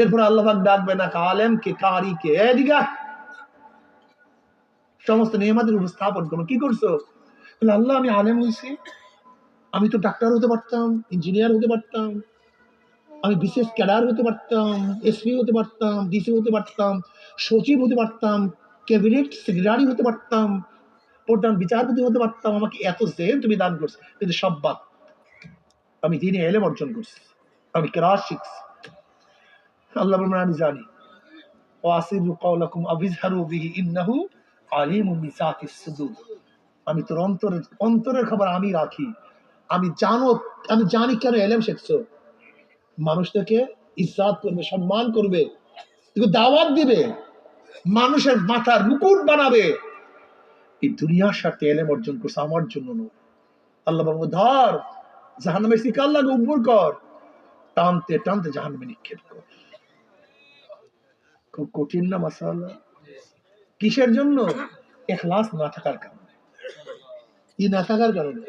এরপর আল্লাহ পাক ডাকবে না আলেম কে, কারি কে? এদিকে সমস্ত নিয়মাদের উপস্থাপন করব কি করছ? আল্লাহ, আমি আলেম হয়েছি আমি তো ডাক্তার হতে পারতাম, ইঞ্জিনিয়ার হতে পারতাম। আমি বিশেষ ক্যাডার হতে পারতাম এসপি হতে পারতাম ডিসি হতে পারতাম, সচিব হতে পারতাম, ক্যাবিনেট সেক্রেটারি হতে পারতাম, প্রধান বিচারপতি হতে পারতাম। আমাকে এত জেল তুমি দান করছ। কিন্তু সব বাদ। আমি দিনে এলেম অর্জন করছি। আমি কেরাস শিখছি। আল্লাহ বলবেন জানি। ওয়াসিরু আবিজহারু বিহি ইন্নাহু সুদূর আমি তোর অন্তরের অন্তরের খবর আমি রাখি। আমি জানো, আমি জানি কেন এলেম শিখছো। করবে, সম্মান করবে দাওয়াত দিবে, মানুষের মাথার মুকুট বানাবে। এই দুনিয়ার সাথে এলেম অর্জন করছে আমার জন্য নয়। আল্লাহ বাবু ধর, জাহান্নামের শিকার লাগে উপর কর টানতে টানতে জাহান্নামে নিক্ষেপ কর। খুব কঠিন না মাসাল্লাহ কিসের জন্য? এখলাস না থাকার কারণে। কি না থাকার কারণে।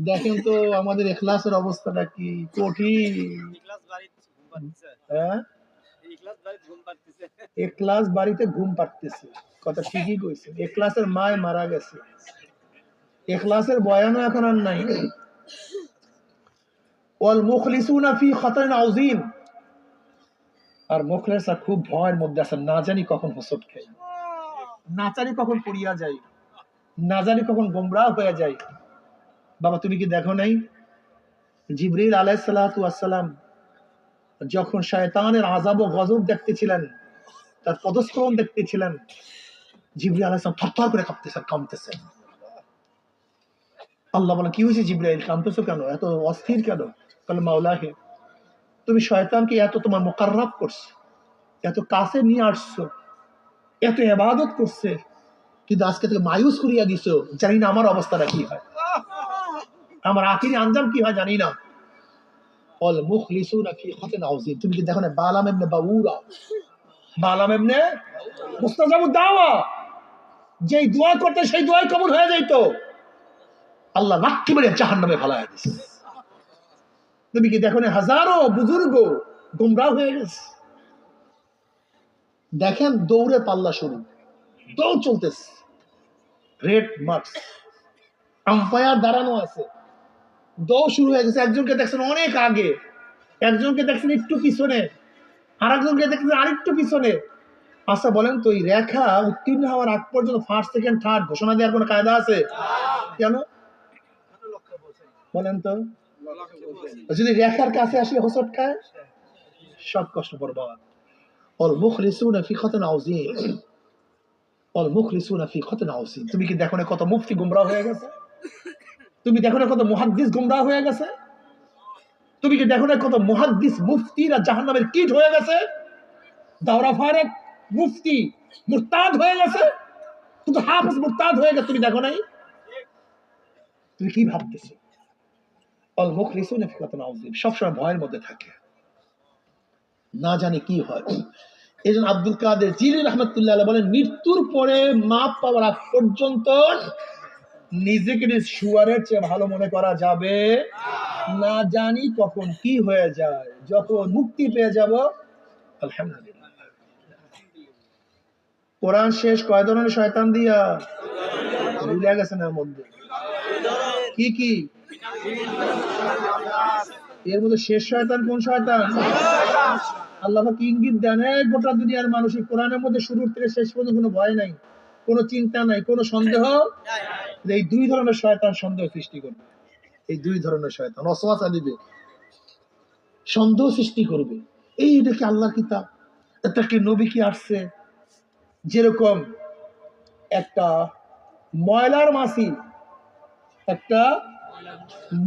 দেখেন তো আমাদের এখলাসের অবস্থাটা কি কঠিন। হ্যাঁ? বাড়িতে ঘুম পাড়তেছে। কথা ঠিকই কইছে এক মায় মারা গেছে। এক বয়ানও এখন আর নাই। ওয়াল মুখলিসুনা ফি খাতারিন আউজিম আর মুখলেসা খুব ভয়ের মধ্যে আছে না জানি কখন হোসট খাই। না জানি কখন পড়িয়া যাই। না জানি কখন গোমরাহ হয়ে যাই। বাবা তুমি কি দেখো নাই? জিবরিল ওয়াসসালাম যখন শয়তানের আজাব ও গজব দেখতেছিলেন তার পদস্খলন দেখতেছিলেন জিবরি আলাইসালাম থরথর করে কাঁপতেছেন কাঁপতেছেন আল্লাহ বলেন কি হয়েছে জিব্রাইল? কাঁপতেছো কেন? এত অস্থির কেন? বলে মাওলাহে তুমি শয়তানকে এত তোমার মোকাররাব করছ, এত কাছে নিয়ে আসছো, এত এবাদত করছে, কিন্তু আজকে থেকে মায়ুস করিয়া দিছো, জানি না আমার অবস্থাটা কি হয়। আমার আখিরি আঞ্জাম কি হয় জানি না। অল ফি খাতিন আউজিম তুমি কি দেখো না বালাম ইবনে বাউরা? বালাম ইবনে মুস্তাজাবুদ দাওয়া যেই দোয়া করতে সেই দোয়াই কবুল হয়ে যাইতো। আল্লাহ লাঠি মেরে জাহান্নামে ফালায়া দিছে। তুমি কি দেখো হাজারো বুজুর্গ গুমরাহ হয়ে গেছে? দেখেন দৌড়ে পাল্লা শুরু। দৌড় চলতেছে। Red marks. আম্পায়ার দাঁড়ানো আছে। দৌড় শুরু হয়ে গেছে। একজনকে দেখছেন অনেক আগে। একজনকে দেখছেন একটু পিছনে। আর একজনকে দেখছেন আরেকটু পিছনে। আচ্ছা বলেন তো এই রেখা উত্তীর্ণ হওয়ার আগ পর্যন্ত ফার্স্ট সেকেন্ড থার্ড ঘোষণা দেওয়ার কোনো কায়দা আছে? কেন? বলেন তো। যদি রেখার কাছে আসলে হোসট খায়, সব কষ্ট বরবাদ অল ফি অল ফি তুমি কি দেখো না কত মুফতি গুমরাহ হয়ে গেছে? তুমি দেখো না কত মুহাদ্দিস গুমরাহ হয়ে গেছে? তুমি কি দেখো না কত মুহাদ্দিস মুফতিরা জাহান্নামের কিট হয়ে গেছে? দাওরা ফারেক মুফতি মুরতাদ হয়ে গেছে? কিন্তু হাফেজ মুরতাদ হয়ে গেছে, তুমি দেখো নাই? তুমি কি ভাবতেছো? অল সবসময় ভয়ের মধ্যে থাকে। না জানি কি হয়। এই জন্য আব্দুল কাদের রহমতুল্লাহ বলেন, মৃত্যুর পরে মাপ পাওয়ার আগ পর্যন্ত নিজেকে নিজ শুয়ারের চেয়ে ভালো মনে করা যাবে না। জানি কখন কি হয়ে যায় যখন মুক্তি পেয়ে যাব, আলহামদুলিল্লাহ। কোরআন শেষ, কয় ধরনের শয়তান দিয়া? ভুলে গেছেন এর মধ্যে কি কি? এর মধ্যে শেষ শয়তান, কোন শয়তান? আল্লাহ ইঙ্গিত দেন গোটা দুনিয়ার মানুষ এই কোরআনের মধ্যে শুরুর থেকে শেষ পর্যন্ত কোনো ভয় নাই, কোনো চিন্তা নাই, কোনো সন্দেহ এই দুই ধরনের শয়তান সন্দেহ সৃষ্টি করবে। এই দুই ধরনের শয়তান অসওয়াসা দিবে, সন্দেহ সৃষ্টি করবে। এই এটা কি আল্লাহ কিতাব? এটা কি নবী কি আসছে? যেরকম একটা ময়লার মাসি একটা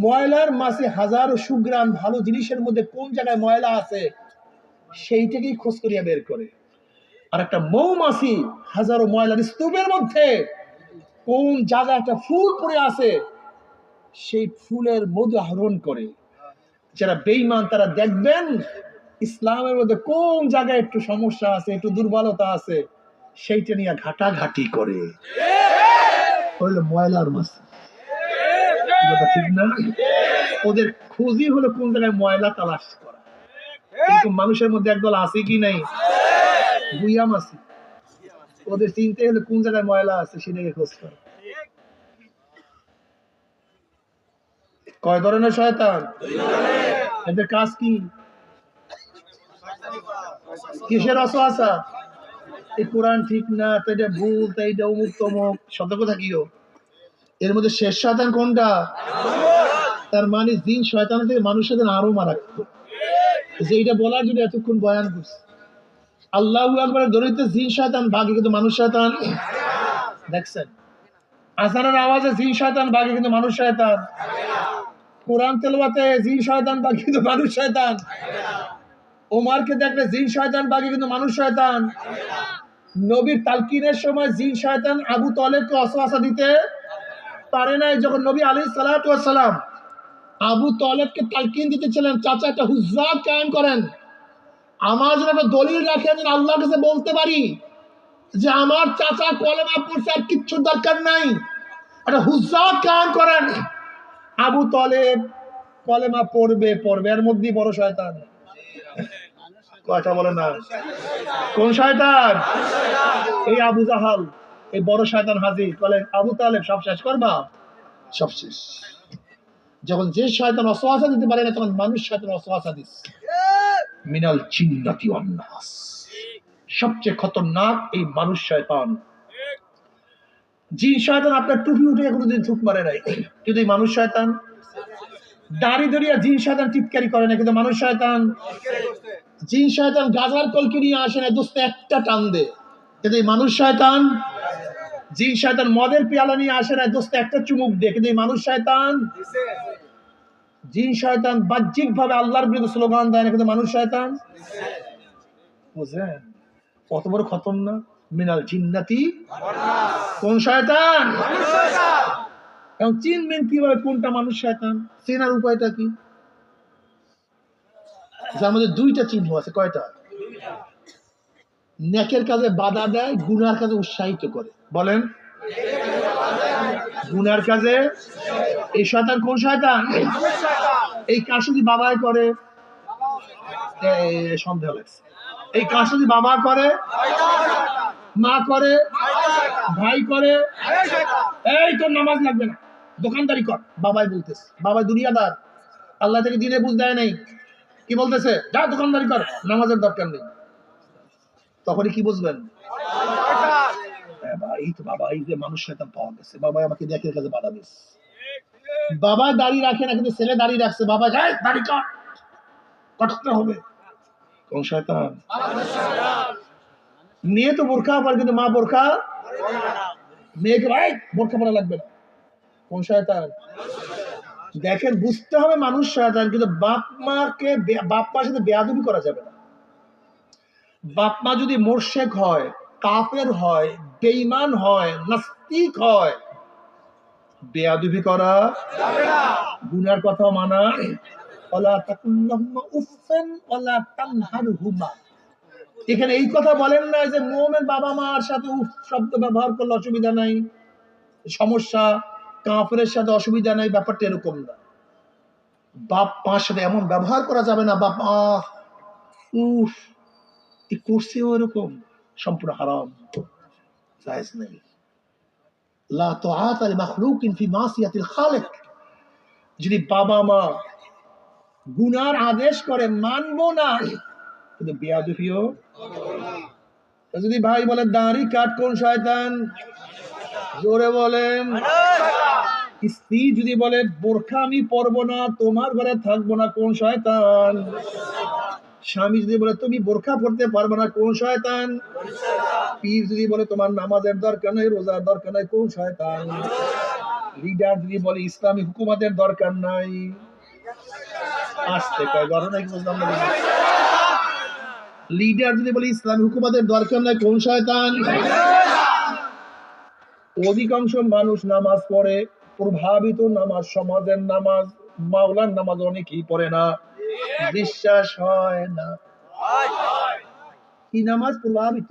ময়লার মাসে হাজারো সুগ্রাম ভালো জিনিসের মধ্যে কোন জায়গায় ময়লা আছে, সেইটাকেই খোঁজ করিয়া বের করে। আর একটা মৌমাছি হাজারো ময়লার স্তূপের মধ্যে কোন জায়গায় একটা ফুল পড়ে আছে, সেই ফুলের মধু আহরণ করে। যারা বেইমান তারা দেখবেন ইসলামের মধ্যে কোন জায়গায় একটু সমস্যা আছে, একটু দুর্বলতা আছে, সেইটা নিয়ে ঘাটাঘাটি করে। ময়লার মাছ। কথা ঠিক না। ওদের খোঁজই হলো কোন জায়গায় ময়লা তালাশ করা। কিন্তু মানুষের মধ্যে একদল আছে কি নাই? বুইয়াম আছে। ওদের চিনতে হলে কোন জায়গায় ময়লা আছে সেটাকে খোঁজ করে। কয় ধরনের শয়তান? এদের কাজ কি? কিসের অসহাসা এই কোরআন ঠিক না, তো এটা ভুল, তো এইটা অমুক তমুক সতর্ক থাকিও। এর মধ্যে শেষ শয়তান কোনটা? তার মানে জিন শয়তানের থেকে মানুষ শয়তান আরও মারাত্মক। যে এটা বলার জন্য এতক্ষণ বয়ান করছে। আল্লাহ দরিদ্র জিন শয়তান ভাগে কিন্তু মানুষ শয়তান। দেখছেন? আসানের আওয়াজে জিন শয়তান ভাগে কিন্তু মানুষ শয়তান। কোরআন তেলবাতে জিন শয়তান ভাগে কিন্তু মানুষ শয়তান। ওমারকে দেখলে জিন শয়তান বাকি কিন্তু মানুষ শয়তান। নবীর তালকিনের সময় জিন শয়তান আবু তলেবকে অসহাসা দিতে পারে নাই যখন নবী আলী সালাম আবু তলেবকে তালকিন দিতেছিলেন, চাচা, একটা হুজ্জাত কায়েম করেন। আমার জন্য একটা দলিল রাখেন যেন আল্লাহর কাছে বলতে পারি যে আমার চাচা কলেমা পড়ছে আর কিচ্ছু দরকার নাই। একটা হুজ্জাত কায়েম করেন। আবু তলেব কলেমা পড়বে পড়বে। এর মধ্যেই বড় শয়তান। কথা বলে না। কোন শয়তান? এই আবু জাহাল। এই বড় শয়তান হাজির। বলে আবু তালেব সব শেষ করবা সব শেষ। যখন যে শয়তান অসহাসা দিতে পারে না, তখন মানুষ শয়তান অসহাসা দিস। মিনাল চিন্নাতি অন্নাস সবচেয়ে খতরনাক এই মানুষ শয়তান। জিন শয়তান আপনার টুপি উঠে কোনোদিন থুক মারে নাই। কিন্তু এই মানুষ শয়তান দাড়ি ধরিয়া জিন শয়তান টিটকারি করে না কিন্তু মানুষ শয়তান জিন শয়তান গাজার কলকে নিয়ে আসে না দোস্ত একটা টান দে। কিন্তু এই মানুষ শয়তান জিন শয়তান মদের পেয়ালা নিয়ে আসে না, দোস্ত, একটা চুমুক দে, কিন্তু মানুষ শয়তান। জিন শয়তান বাহ্যিক ভাবে আল্লাহর বিরুদ্ধে স্লোগান দেয় না, কিন্তু মানুষ শয়তান। বুঝলেন? কত বড় খতরনাক মিনাল জিন্নাতি কোন শয়তান? এখন চিনবেন কীভাবে কোনটা মানুষ শয়তান? চেনার উপায়টা কি? যার মধ্যে দুইটা চিহ্ন আছে, কয়টা? নেকের কাজে বাধা দেয়, গুনার কাজে উৎসাহিত করে। বলেন। গুনার কাজে এই শয়তান কোন শয়তান? এই কাজ যদি বাবাই করে সন্দেহ লাগছে। এই কাজ যদি বাবা করে, মা করে, ভাই করে, এই তোর নামাজ লাগবে না। দোকানদারি কর, বাবাই বলতেছে। বাবাই দুনিয়াদার। আল্লাহ থেকে দিনে বুঝ দেয় নাই। কি বলতেছে? যা দোকানদারি কর, নামাজের দরকার নেই। তখনই কি বুঝবেন? মেয়ে তো বোরখা পরে কিন্তু মা বোরখা। মেয়েকে বোরখা পরা লাগবে না। কোন শয়তান? দেখেন, বুঝতে হবে মানুষ শয়তান, কিন্তু বাপ মাকে বাপ মার সাথে বেয়াদবি করা যাবে না। বাপ মা যদি মোর্শেক হয়, কাফের হয়, বেঈমান হয়, নাস্তিক হয়, বেয়াদবি করা, গুনার কথা মানা, ওলা তাকুল্লাহুম্মা উফফান ওলা তানহারহুমা। এখানে এই কথা বলেন না যে মোমেন বাবা মার সাথে উফ শব্দ ব্যবহার করলে অসুবিধা নাই, সমস্যা কাফের সাথে অসুবিধা নাই, ব্যাপারটা এরকম না। বাপ মার সাথে এমন ব্যবহার করা যাবে না, বাপ আহ উফ এই করছেও এরকম, সম্পূর্ণ হারাম, জায়েজ নেই। লা তুআতা লিমাখলুকিন ফি মাসিয়াতিল খালিক। যদি বাবা মা গুনার আদেশ করে, মানবো না, কিন্তু বেয়াদুফিও। যদি ভাই বলে, দাঁড়ি কাট কোন শয়তান? জোরে বলেন। স্ত্রী যদি বলে, বোরখা আমি পরবো না, তোমার ঘরে থাকব না কোন শয়তান? স্বামী যদি বলে, তুমি বোরখা পড়তে পারবে না, কোন শয়তান? পীর যদি বলে, তোমার নামাজের দরকার নেই, রোজার দরকার নাই, কোন শয়তান? লিডার যদি বলে, ইসলামী হুকুমাতের দরকার নাই। আসতে কয় বুঝলাম না লিডার যদি বলে, ইসলামী হুকুমাতের দরকার নাই, কোন শয়তান? অধিকাংশ মানুষ নামাজ পড়ে, প্রভাবিত নামাজ, সমাজের নামাজ, মাওলার নামাজ অনেকেই পড়ে না। বিশ্বাস হয় না। কি নামাজ প্রভাবিত?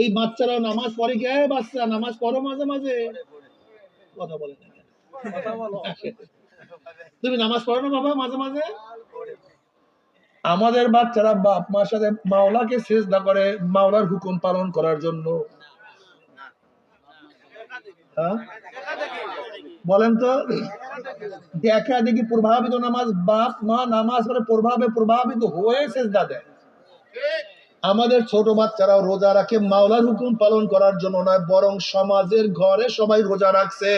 এই বাচ্চারা নামাজ পড়ে কে? বাচ্চা নামাজ পড়ো মাঝে মাঝে। কথা বলে না তুমি নামাজ পড়ো না বাবা মাঝে মাঝে? আমাদের বাচ্চারা বাপ মার সাথে মাওলাকে চেষ্টা করে মাওলার হুকুম পালন করার জন্য। হ্যাঁ? বলেন তো, দেখা দেখি প্রভাবিত নামাজ বাপ, মা নামাজ পড়ে প্রভাবে প্রভাবিত হয়ে চেষ্টা দেয়। আমাদের ছোট বাচ্চারাও রোজা রাখে, মাওলার হুকুম পালন করার জন্য নয়, বরং সমাজের ঘরে সবাই রোজা রাখছে।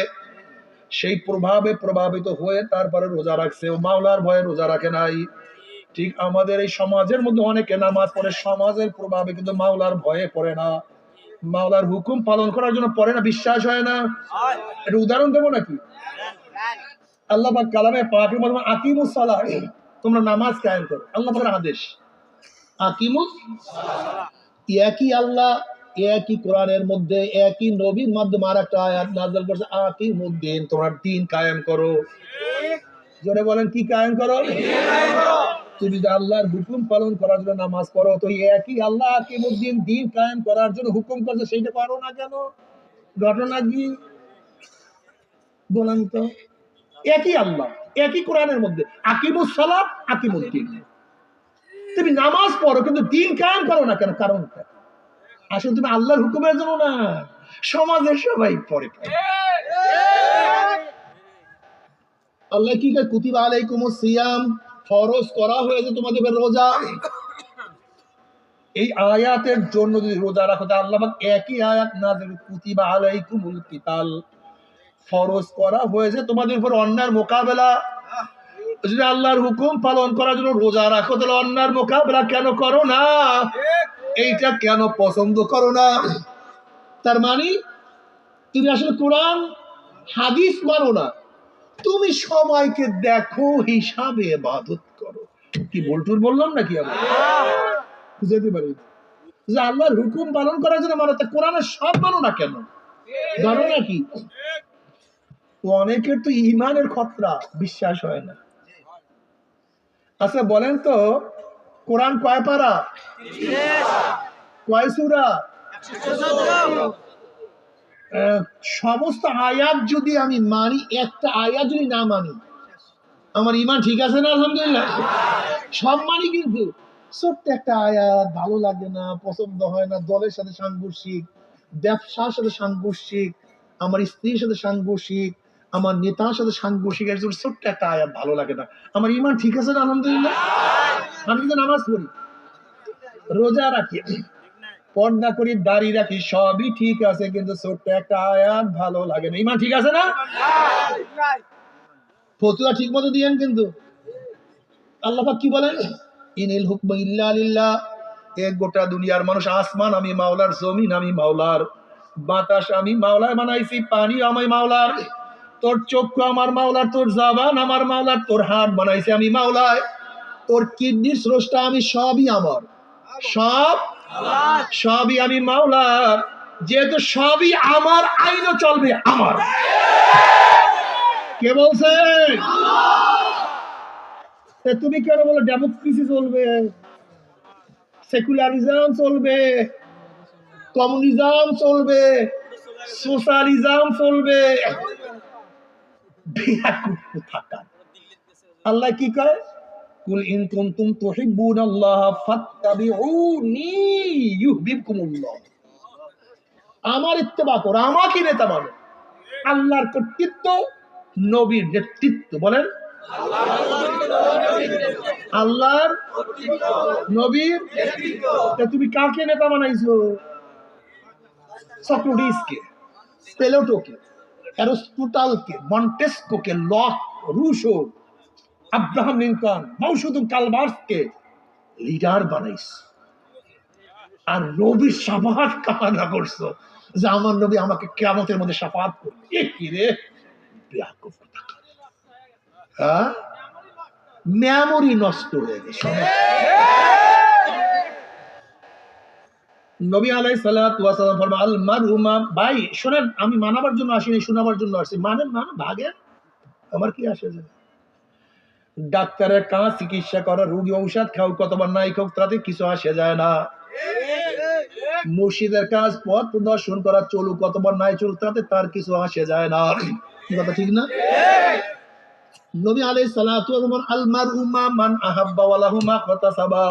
সেই প্রভাবে প্রভাবিত হয়ে তারপরে রোজা রাখছে ও মাওলার ভয়ে রোজা রাখে নাই। ঠিক আমাদের এই সমাজের মধ্যে অনেকে নামাজ পড়ে, সমাজের প্রভাবে কিন্তু মাওলার ভয়ে পড়ে না। মাওলার হুকুম পালন করার জন্য পড়ে না, বিশ্বাস হয় না। এটা উদাহরণ দেবো নাকি? আল্লাহ পাক কালামে পাকের মধ্যে আকিমুস সালাহ। তোমরা নামাজ কায়েম করো। আল্লাহ পাকের আদেশ। আকিমুস একই আল্লাহ, একই কোরআনের মধ্যে, একই নবীর মাধ্যমে আর একটা আয়াত নাজল করছে, আকিমুদ্দিন, তোমরা দিন কায়েম করো। জোরে বলেন, কি কায়েম করো? তুমি আল্লাহর হুকুম পালন করার জন্য নামাজ পড়ো, তো একই আল্লাহ দিন কায়েম করার জন্য হুকুম করছে সেইটা পারো না কেন? ঘটনা কি? বলেন তো। একই আল্লাহ, একই কোরআনের মধ্যে। আকিমুস সালাম তুমি নামাজ পড়ো, কিন্তু দিন কায়েম করো না কেন? কারণটা আসলে তুমি আল্লাহর হুকুমের জন্য না, সমাজের সবাই পড়ে। আল্লাহ কি কুতিবা আলাইকুম সিয়াম। ফরজ করা হয়েছে তোমাদের রোজা। এই আয়াতের জন্য যদি রোজা রাখো, তাহলে আল্লাহ একই আয়াত না কুতিবা আলাইকুমুল কিতাল। ফরজ করা হয়েছে তোমাদের উপর অন্যায়ের মোকাবেলা। যদি আল্লাহর হুকুম পালন করার জন্য রোজা রাখো, তাহলে অন্যায়ের মোকাবেলা কেন করো না? এইটা কেন পছন্দ করো না? তার মানে তুমি আসলে কোরআন, হাদিস মানো না। তুমি সবাইকে দেখো হিসাবে বাদত করো। কি বলটুর বললাম নাকি আমি পারি যে আল্লাহর হুকুম পালন করার জন্য মানো তা কোরআনের সব মানো না কেন? ধরো নাকি অনেকের তো ইমানের খতরা বিশ্বাস হয় না। আচ্ছা বলেন তো কোরআন কয় পারা? কয় সুরা? সমস্ত আয়াত যদি আমি মানি, একটা আয়াত যদি না মানি, আমার ইমান ঠিক আছে না, আলহামদুলিল্লাহ? সব মানি কিন্তু। ছোট্ট একটা আয়াত, ভালো লাগে না, পছন্দ হয় না, দলের সাথে সাংঘর্ষিক, ব্যবসার সাথে সাংঘর্ষিক, আমার স্ত্রীর সাথে সাংঘর্ষিক, আমার নেতার সাথে সাংঘর্ষিক, একজন ছোট্ট একটা আয়াত ভালো লাগে না। আমার ইমান ঠিক আছে না, আলহামদুলিল্লাহ? আমি কিন্তু নামাজ পড়ি, রোজা রাখি পর্দা করি, দাড়ি রাখি, সবই ঠিক আছে, কিন্তু ছোট্ট একটা আয়াত ভালো লাগে না। ইমান ঠিক আছে না? ফতুয়া ঠিক মতো দিয়েন কিন্তু। আল্লাহ কি বলেন? ইনিল হুকম ইল্লা লিল্লাহ। এক গোটা দুনিয়ার মানুষ আসমান আমি মাওলার, জমিন আমি মাওলার, বাতাস আমি মাওলার বানাইছি, পানি আমি মাওলার, তোর চক্ষু আমার মাওলার, তোর জাবান আমার মাওলার, তোর হাত বানাইছি আমি মাওলায় তোর কিডনির স্রষ্টা আমি সবই আমার। সব সবই আমি মাওলার যেহেতু সবই আমার, আইনও চলবে আমার। কে বলছে? তুমি কেন বলো ডেমোক্রেসি চলবে সেকুলারিজম চলবে কমিউনিজম চলবে সোশ্যালিজম চলবে। আল্লাহ কি কয়? কুল ইন কুনতুম তুহিব্বুনাল্লাহ ফাত্তাবিউনি ইউহিব্বুকুমুল্লাহ। আমার ইত্তেবা করো, আমাকে নেতা মানো আল্লাহর কর্তৃত্ব, নবীর নেতৃত্ব, বলেন। আল্লাহর নবীর তুমি কাকে নেতা বানাইছো? লক, রুশো আব্রাহাম লিঙ্কন, মৌসুদুম কালমার্সকে লিডার বানাইছ আর নবীর সাফাত কামনা করছ যে আমার নবী আমাকে কেমতের মধ্যে সাফাত করবে। এ কি রে? বেয়াকুব হ্যাঁ? মেমোরি নষ্ট হয়ে গেছে। নবী আলাই সাল্লাম ফরমা আল মারহুমা ভাই, শোনেন, আমি মানাবার জন্য আসিনি, শোনাবার জন্য আসছি মানেন না ভাগেন আমার কি আসে যায়? ডাক্তারের কাজ, চিকিৎসা করা, রোগী ঔষধ খাও, কতবার নাই খাও, তাতে কিছু আসে যায় না। মুর্শিদের কাজ পথ প্রদর্শন করা, চলুক, কতবার নাই চলুক, তাতে তার কিছু আসে যায় না। কথা, ঠিক না? নবী আলাইহিস সালাতু ওয়াস সালাম আল মান আহাব্বা ওয়া লাহুমা কাতাসাবা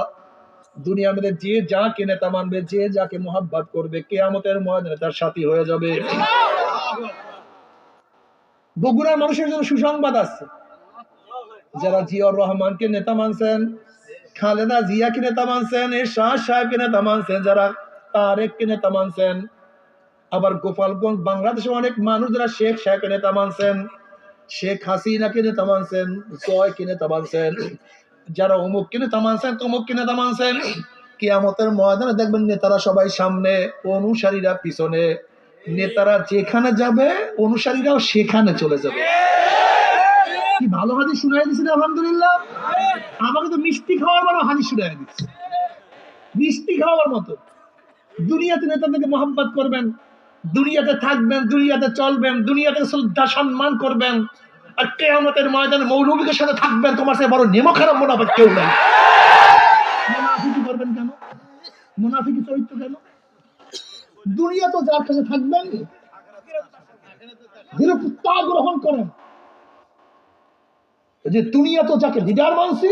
দুনিয়ার মধ্যে যে যাকে নেতা মানবে, যে যাকে মোহাব্বত করবে, কিয়ামতের ময়দানে তার সাথী হয়ে যাবে। বগুড়ার মানুষের জন্য সুসংবাদ আছে। যারা জিয়র রহমানকে নেতা মানছেন, খালেদা জিয়াকে নেতা মানছেন এর শাহ সাহেবকে নেতা মানছেন, যারা তারেককে নেতা মানছেন, আবার গোপালগঞ্জ বাংলাদেশে অনেক মানুষ যারা শেখ সাহেবকে নেতা মানছেন, শেখ হাসিনাকে নেতা মানছেন, জয়কে নেতা মানছেন, যারা অমুককে নেতা মানছেন, তমুককে নেতা মানছেন, কিয়ামতের ময়দানে দেখবেন নেতারা সবাই সামনে, অনুসারীরা পিছনে, নেতারা যেখানে যাবে, অনুসারীরাও সেখানে চলে যাবে। কি ভালো হাদিস শুনাই দিচ্ছেন আলহামদুলিল্লাহ। আমাকে তো মিষ্টি খাওয়ার বড় হাদিস শুনাই দিচ্ছে মিষ্টি খাওয়ার মতো। দুনিয়াতে নেতাদেরকে মোহাম্মত করবেন, দুনিয়াতে থাকবেন, দুনিয়াতে চলবেন, দুনিয়াতে শ্রদ্ধা সম্মান করবেন, আর কেয়ামতের ময়দানে মৌলবীদের সাথে থাকবেন, তোমার সাথে বড় নেমো খারাপ মোনাফেক কেউ নাই। মুনাফিকি করবেন কেন? মুনাফিকি চরিত্র কেন? দুনিয়া তো যার কাছে থাকবেন গ্রহণ করেন। যে দুনিয়া তো যাকে লিডার মানছি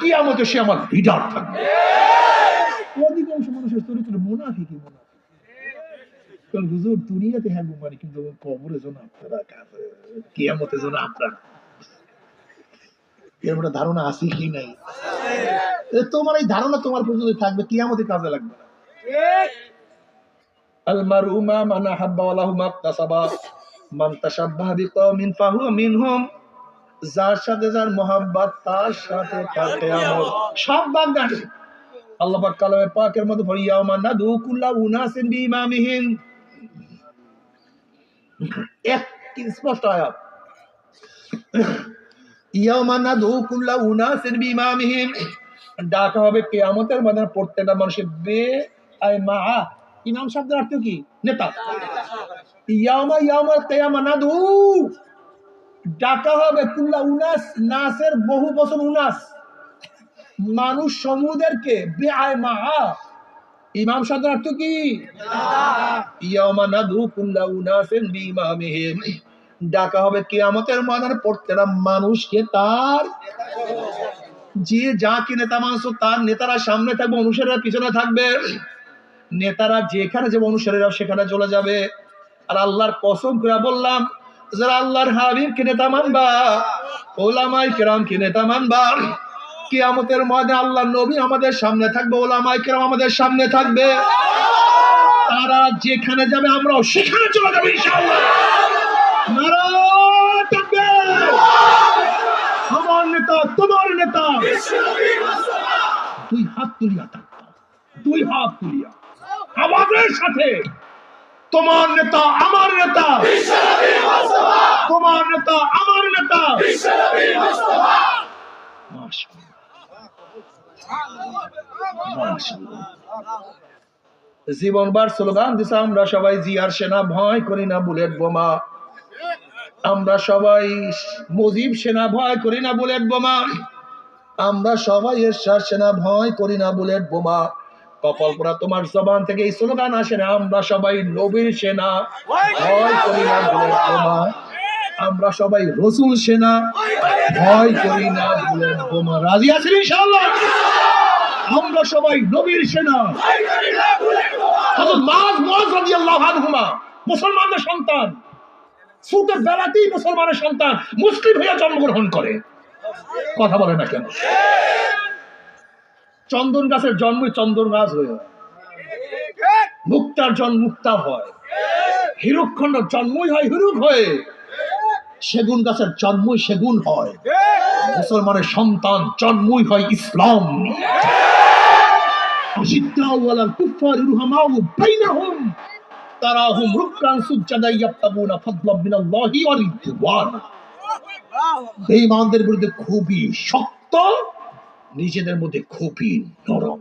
কি আমাকে সে আমার লিডার থাকবে। অধিকাংশ মানুষের চরিত্র হুজুর, দুনিয়াতে হ্যাঁ মানে কিন্তু জন্য আপনারা জন্য আপনারা একটা ধারণা আছে কি নাই? তোমার এই ধারণা তোমার পর্যন্ত থাকবে কিয়ামতের কাজে লাগবে না। আলমার উমা মানা হাব্বা ওয়ালাহু মাক্তাসাবা মান তাশাব্বাহা বিকাউমিন ফাহুয়া মিনহুম। যার সাথে যার মোহাব্বত, তার সাথে সব বাগদান আল্লাহ পাক কালামে পাকের মধ্যে পড়ি, ইয়াউমা নাদু কুল্লা উনাসিন বিইমামিহিম এক কি স্পষ্ট আয়াত। ইয়াউমা নাদু কুল্লা উনাসিন বিইমামিহিম ডাকা হবে কিয়ামতের ময়দানে প্রত্যেকটা মানুষের বে আই মা। ইমাম শব্দের অর্থ কি? নেতা। ইয়ামা ইয়ামাল কিয়ামা নাদু ডাকা হবে কুল্লা উনাস, নাসের বহু বছর উনাস। মানুষ সমুদেরকে বে আয় মা ইমাম শব্দের অর্থ কি? ডাকা হবে কিয়ামতের ময়দানে প্রত্যেকটা মানুষকে তার যে যাকে নেতা মানছো তার নেতারা সামনে থাকবে, অনুসারীরা পিছনে থাকবে। নেতারা যেখানে যাবে অনুসারীরা সেখানে চলে যাবে। আর আল্লাহর কসম করে বললাম যারা আল্লাহর হাবিবকে নেতা মানবা, ওলামাই কেরামকে নেতা মানবা। কিয়ামতের ময়দানে আল্লাহর নবী আমাদের সামনে থাকবে, ওলামাই কেরাম আমাদের সামনে থাকবে। তারা যেখানে যাবে, আমরাও সেখানে চলে যাব, ইনশাআল্লাহ। আমার নেতা, তোমার নেতা। দুই হাত তুলিয়া থাকতাম দুই হাত তুলিয়া। আমাদের সাথে তোমার নেতা, আমার নেতা। তোমার নেতা, আমার নেতা। জীবনবার স্লোগান দিছে, আমরা সবাই জিয়ার সেনা, ভয় করি না বুলেট বোমা। আমরা সবাই মুজিব সেনা, ভয় করি না বুলেট বোমা। আমরা সবাই এরশাদ সেনা, ভয় করি না বুলেট বোমা। কপালপুরা তোমার জবান থেকে এই স্লোগান আসে না। আমরা সবাই নবীর সেনা। ভয় করি না বুলেট বোমা আমরা সবাই রসুল সেনা। ভয় করি না বুলেট বোমা রাজি আছেন ইনশাআল্লাহ? আমরা সবাই নবীর সেনা। মুসলমানদের সন্তান। ছোটের বেলাতেই মুসলমানের সন্তান। মুসলিম হয়ে জন্মগ্রহণ করে। কথা বলে না কেন? চন্দন গাছের জন্মই চন্দন গাছ হয়ে মুক্তার জন্ম মুক্তা হয়। হিরুক্ষণ্ড জন্মই হয় হিরুক হয়ে। সেগুন গাছের জন্মই সেগুন হয়। মুসলমানের সন্তান জন্মই হয় ইসলাম। বিরুদ্ধে খুবই শক্ত নিজেদের মধ্যে খুবই নরম।